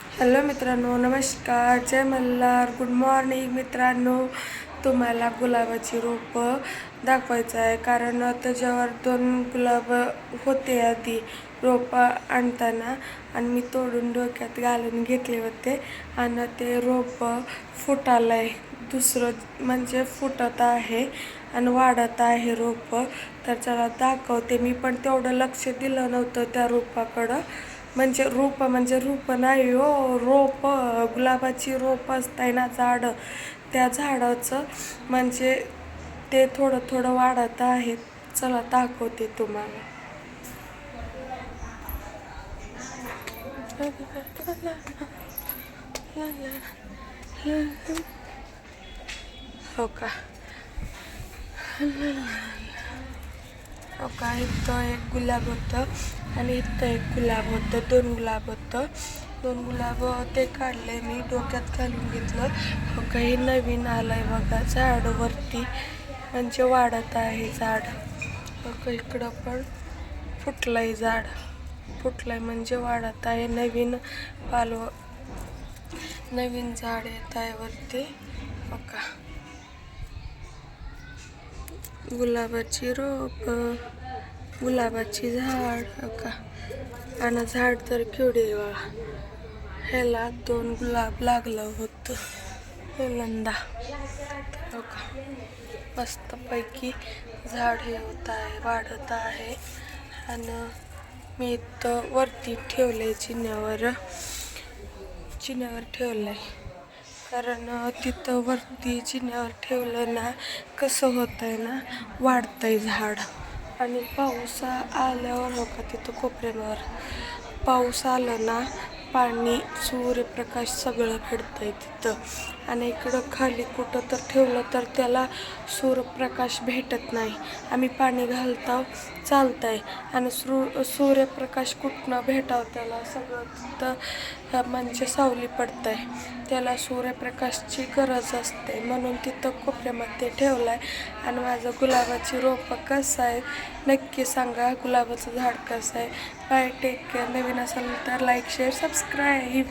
Hello मित्रांनो नमस्कार. जय Malhar. Good morning मित्रांनो. तुम्हाला गुलाबाची रोपं दाखवायचं आहे. कारण त्याच्यावर दोन गुलाब होते आधी. रोपं आणताना आणि मी तोडून डोक्यात घालून घेतले होते. आणि ते रोपं फुटालं आहे. दुसरं म्हणजे फुटत आहे आणि वाढत आहे रोपं. तर चला दाखवते. मी पण तेवढं लक्ष दिलं नव्हतं त्या रोपाकडं. म्हणजे रोप म्हणजे रोपं नाही हो रोप गुलाबाची रोप असताय ना झाडं. त्या झाडाचं म्हणजे ते थोडं थोडं वाढत आहे. चला दाखवते तुम्हाला. हो का? का इथं एक गुलाब होतं आणि इथं एक गुलाब होतं दोन गुलाब होतं. दोन गुलाब ते काढले मी डोक्यात घालून घेतलं. काही हे नवीन आलं आहे बघा झाडवरती म्हणजे वाढत आहे झाड. का इकडं पण फुटलं आहे झाड. फुटलं आहे म्हणजे वाढत आहे. नवीन पालव नवीन झाड येत आहे वरती. बघा. गुलाबाची रोप गुलाबाची झाड का आणि झाड तर केवढे ह्याला दोन गुलाब लागलं होतं. पहिल्यांदा हो का मस्तपैकी झाड हे होत आहे वाढत आहे. आणि मी इथं वरती ठेवलं आहे चिन्यावर चिन्यावर आहे कारण तिथं वरती जिन्यावर ठेवलं ना कसं होत आहे ना वाढतं आहे झाड. आणि पाऊस आल्यावर हो का तिथं कोपऱ्यावर. पाऊस आलं ना पाणी सूर्यप्रकाश सगळं भेटतंय तिथं. आणि इकडं खाली कुठं तर ठेवलं तर त्याला सूर्यप्रकाश भेटत नाही. आम्ही पाणी घालतो चालतंय. आणि सू सूर्यप्रकाश कुठनं भेटावं त्याला सगळं तिथं म्हणजे सावली पडतंय. त्याला सूर्यप्रकाशची गरज असते. म्हणून तिथं कोपऱ्यामध्ये ठेवलं आहे आणि माझं गुलाबाची रोपं कसं आहे नक्की सांगा. गुलाबाचं झाड कसं आहे. बाय टेक केअर नवीन असेल तर लाईक शेअर सबस्क्राईब subscribe.